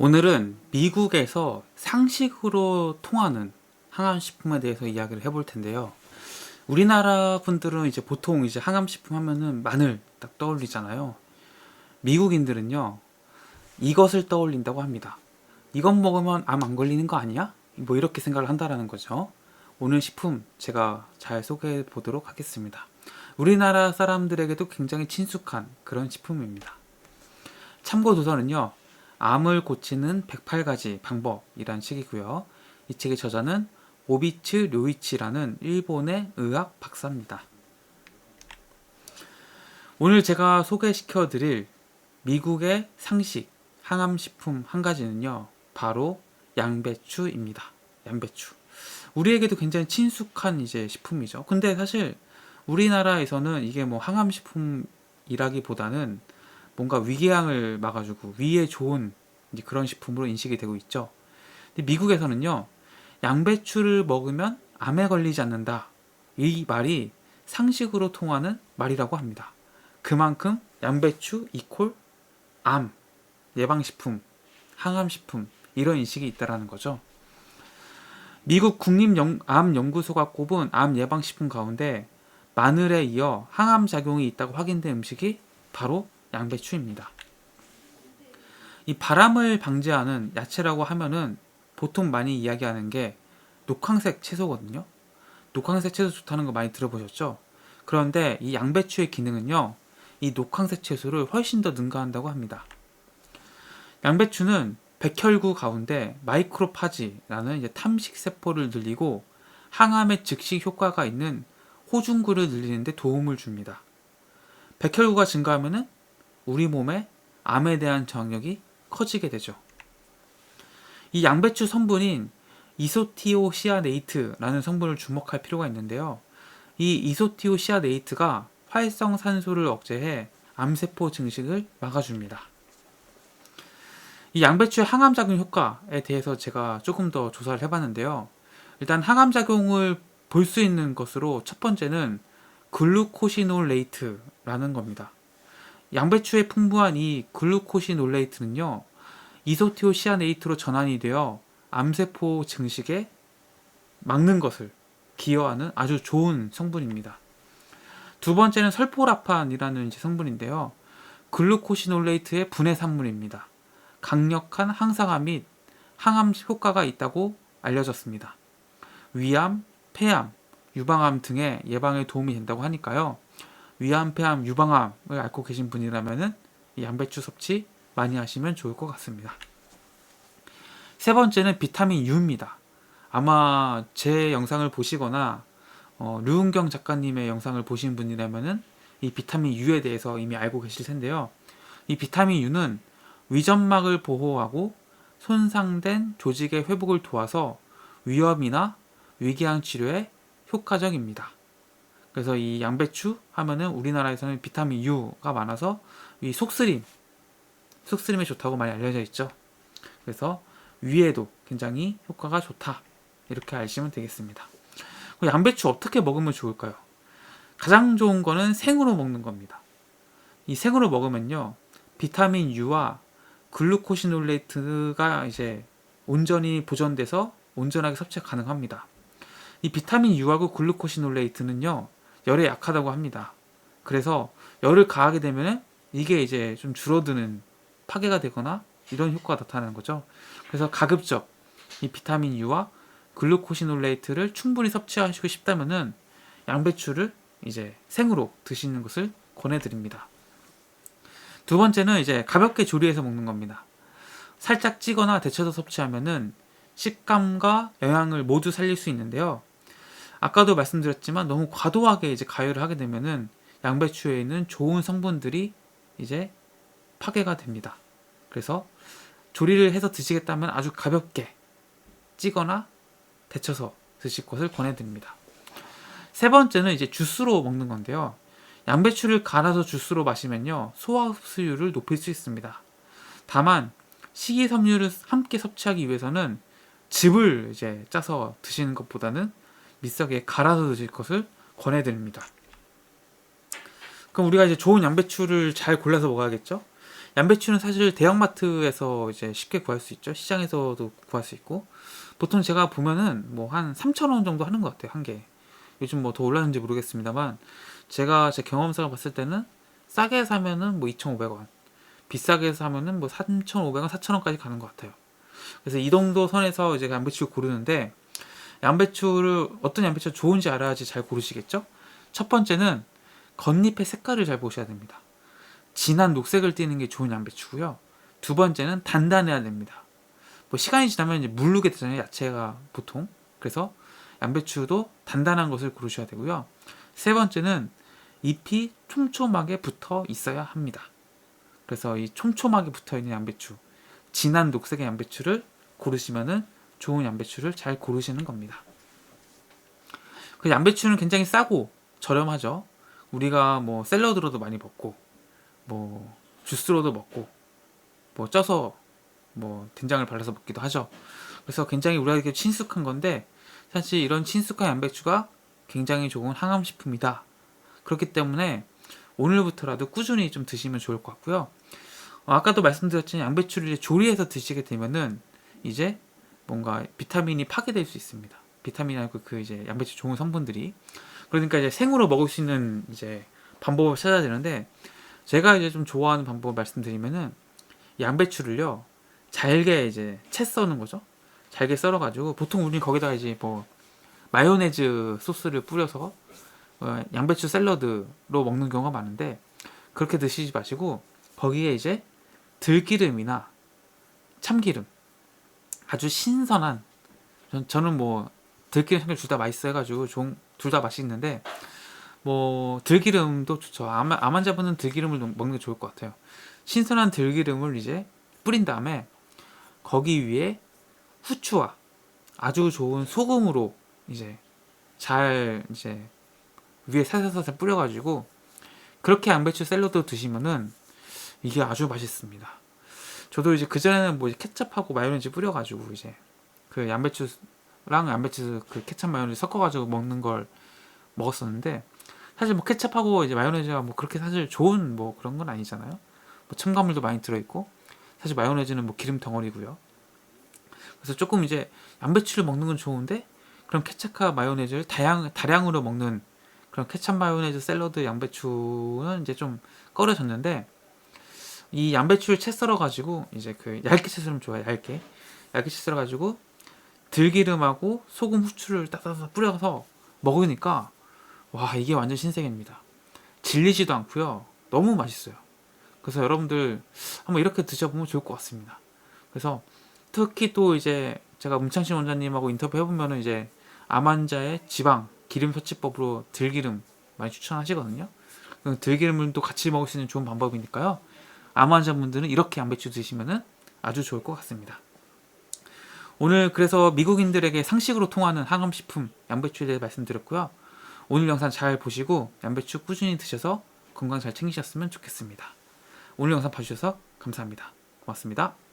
오늘은 미국에서 상식으로 통하는 항암식품에 대해서 이야기를 해볼 텐데요. 우리나라 분들은 이제 보통 이제 항암식품 하면은 마늘 딱 떠올리잖아요. 미국인들은요, 이것을 떠올린다고 합니다. 이것 먹으면 암 안 걸리는 거 아니야? 뭐 이렇게 생각을 한다라는 거죠. 오늘 식품 제가 잘 소개해 보도록 하겠습니다. 우리나라 사람들에게도 굉장히 친숙한 그런 식품입니다. 참고 도서는요, 암을 고치는 108가지 방법이란 책이고요. 이 책의 저자는 오비츠 료이치라는 일본의 의학 박사입니다. 오늘 제가 소개시켜 드릴 미국의 상식 항암식품 한 가지는요. 바로 양배추입니다. 양배추. 우리에게도 굉장히 친숙한 이제 식품이죠. 근데 사실 우리나라에서는 이게 뭐 항암식품이라기보다는 뭔가 위궤양을 막아주고 위에 좋은 그런 식품으로 인식이 되고 있죠. 미국에서는요, 양배추를 먹으면 암에 걸리지 않는다. 이 말이 상식으로 통하는 말이라고 합니다. 그만큼 양배추 이콜 암 예방식품, 항암식품 이런 인식이 있다라는 거죠. 미국 국립암연구소가 꼽은 암 예방식품 가운데 마늘에 이어 항암 작용이 있다고 확인된 음식이 바로 양배추입니다. 이 바람을 방지하는 야채라고 하면은 보통 많이 이야기하는 게 녹황색 채소거든요. 녹황색 채소 좋다는 거 많이 들어보셨죠? 그런데 이 양배추의 기능은요, 이 녹황색 채소를 훨씬 더 능가한다고 합니다. 양배추는 백혈구 가운데 마이크로파지라는 이제 탐식 세포를 늘리고 항암에 즉시 효과가 있는 호중구를 늘리는데 도움을 줍니다. 백혈구가 증가하면은 우리 몸에 암에 대한 저항력이 커지게 되죠. 이 양배추 성분인 이소티오시아네이트라는 성분을 주목할 필요가 있는데요. 이 이소티오시아네이트가 활성산소를 억제해 암세포 증식을 막아줍니다. 이 양배추의 항암작용 효과에 대해서 제가 조금 더 조사를 해봤는데요. 일단 항암작용을 볼 수 있는 것으로 첫 번째는 글루코시놀레이트라는 겁니다. 양배추에 풍부한 이 글루코시놀레이트는요, 이소티오시아네이트로 전환이 되어 암세포 증식에 막는 것을 기여하는 아주 좋은 성분입니다. 두 번째는 설포라판이라는 성분인데요. 글루코시놀레이트의 분해 산물입니다. 강력한 항상암 및 항암 효과가 있다고 알려졌습니다. 위암, 폐암, 유방암 등의 예방에 도움이 된다고 하니까요. 위암, 폐암, 유방암을 앓고 계신 분이라면은 양배추 섭취 많이 하시면 좋을 것 같습니다. 세 번째는 비타민 U입니다. 아마 제 영상을 보시거나 어, 류은경 작가님의 영상을 보신 분이라면은 이 비타민 U에 대해서 이미 알고 계실 텐데요. 이 비타민 U는 위점막을 보호하고 손상된 조직의 회복을 도와서 위염이나 위궤양 치료에 효과적입니다. 그래서 이 양배추 하면은 우리나라에서는 비타민 U가 많아서 이 속쓰림, 속쓰림에 좋다고 많이 알려져 있죠. 그래서 위에도 굉장히 효과가 좋다. 이렇게 아시면 되겠습니다. 양배추 어떻게 먹으면 좋을까요? 가장 좋은 거는 생으로 먹는 겁니다. 이 생으로 먹으면요. 비타민 U와 글루코시놀레이트가 이제 온전히 보존돼서 온전하게 섭취가 가능합니다. 이 비타민 U하고 글루코시놀레이트는요. 열에 약하다고 합니다. 그래서 열을 가하게 되면 이게 이제 좀 줄어드는 파괴가 되거나 이런 효과가 나타나는 거죠. 그래서 가급적 이 비타민 U와 글루코시놀레이트를 충분히 섭취하시고 싶다면은 양배추를 이제 생으로 드시는 것을 권해드립니다. 두 번째는 이제 가볍게 조리해서 먹는 겁니다. 살짝 찌거나 데쳐서 섭취하면은 식감과 영양을 모두 살릴 수 있는데요. 아까도 말씀드렸지만 너무 과도하게 이제 가열을 하게 되면은 양배추에 있는 좋은 성분들이 이제 파괴가 됩니다. 그래서 조리를 해서 드시겠다면 아주 가볍게 찌거나 데쳐서 드실 것을 권해드립니다. 세 번째는 이제 주스로 먹는 건데요. 양배추를 갈아서 주스로 마시면요. 소화 흡수율을 높일 수 있습니다. 다만 식이섬유를 함께 섭취하기 위해서는 즙을 이제 짜서 드시는 것보다는 믹서기에 갈아서 드실 것을 권해드립니다. 그럼 우리가 이제 좋은 양배추를 잘 골라서 먹어야겠죠? 양배추는 사실 대형마트에서 이제 쉽게 구할 수 있죠. 시장에서도 구할 수 있고 보통 제가 보면은 뭐 한 3,000원 정도 하는 것 같아요 한 개. 요즘 뭐 더 올랐는지 모르겠습니다만 제가 제 경험상을 봤을 때는 싸게 사면은 뭐 2,500원, 비싸게 사면은 뭐 3,500원, 4,000원까지 가는 것 같아요. 그래서 이 정도 선에서 이제 양배추를 고르는데 양배추를 어떤 양배추가 좋은지 알아야지 잘 고르시겠죠? 첫 번째는 겉잎의 색깔을 잘 보셔야 됩니다. 진한 녹색을 띠는 게 좋은 양배추고요. 두 번째는 단단해야 됩니다. 뭐 시간이 지나면 이제 물르게 되잖아요. 야채가 보통. 그래서 양배추도 단단한 것을 고르셔야 되고요. 세 번째는 잎이 촘촘하게 붙어 있어야 합니다. 그래서 이 촘촘하게 붙어 있는 양배추, 진한 녹색의 양배추를 고르시면은 좋은 양배추를 잘 고르시는 겁니다. 그 양배추는 굉장히 싸고 저렴하죠. 우리가 뭐 샐러드로도 많이 먹고, 뭐 주스로도 먹고, 뭐 쪄서 뭐 된장을 발라서 먹기도 하죠. 그래서 굉장히 우리에게 친숙한 건데 사실 이런 친숙한 양배추가 굉장히 좋은 항암 식품이다. 그렇기 때문에 오늘부터라도 꾸준히 좀 드시면 좋을 것 같고요. 어, 아까도 말씀드렸지만 양배추를 조리해서 드시게 되면은 이제 뭔가 비타민이 파괴될 수 있습니다. 비타민이 아니고 그 이제 양배추 좋은 성분들이 그러니까 이제 생으로 먹을 수 있는 이제 방법을 찾아야 되는데 제가 이제 좀 좋아하는 방법을 말씀드리면은 양배추를요 잘게 이제 채 써는 거죠. 잘게 썰어가지고 보통 우리 거기다가 이제 뭐 마요네즈 소스를 뿌려서 어, 양배추 샐러드로 먹는 경우가 많은데 그렇게 드시지 마시고 거기에 이제 들기름이나 참기름 아주 신선한 전, 저는 뭐 들기름 참기름 둘 다 맛있어 해가지고 둘 다 맛있는데 뭐 들기름도 좋죠 암, 암 환자분은 들기름을 먹는 게 좋을 것 같아요 신선한 들기름을 이제 뿌린 다음에 거기 위에 후추와 아주 좋은 소금으로 이제 잘 이제 위에 살살살살 뿌려가지고 그렇게 양배추 샐러드 드시면은 이게 아주 맛있습니다. 저도 이제 그 전에는 뭐 케첩하고 마요네즈 뿌려가지고 이제 그 양배추랑 양배추 그 케첩 마요네즈 섞어가지고 먹는 걸 먹었었는데 사실 뭐 케첩하고 이제 마요네즈가 뭐 그렇게 사실 좋은 뭐 그런 건 아니잖아요. 뭐 첨가물도 많이 들어있고 사실 마요네즈는 뭐 기름 덩어리고요. 그래서 조금 이제 양배추를 먹는 건 좋은데 그럼 케첩과 마요네즈를 다양 다량으로 먹는 그런 케첩 마요네즈 샐러드 양배추는 이제 좀 꺼려졌는데 이 양배추를 채 썰어 가지고 이제 그 얇게 채 썰면 좋아요 얇게. 얇게 채 썰어 가지고 들기름하고 소금 후추를 따다닥 뿌려서 먹으니까 와 이게 완전 신세계입니다. 질리지도 않고요. 너무 맛있어요. 그래서 여러분들 한번 이렇게 드셔보면 좋을 것 같습니다. 그래서 특히 또 이제 제가 문창신 원장님하고 인터뷰 해보면은 이제 암 환자의 지방 기름 섭취법으로 들기름 많이 추천하시거든요. 그 들기름을 또 같이 먹을 수 있는 좋은 방법이니까요. 암 환자분들은 이렇게 양배추 드시면은 아주 좋을 것 같습니다. 오늘 그래서 미국인들에게 상식으로 통하는 항암 식품 양배추에 대해 말씀드렸고요. 오늘 영상 잘 보시고 양배추 꾸준히 드셔서 건강 잘 챙기셨으면 좋겠습니다. 오늘 영상 봐주셔서 감사합니다. 고맙습니다.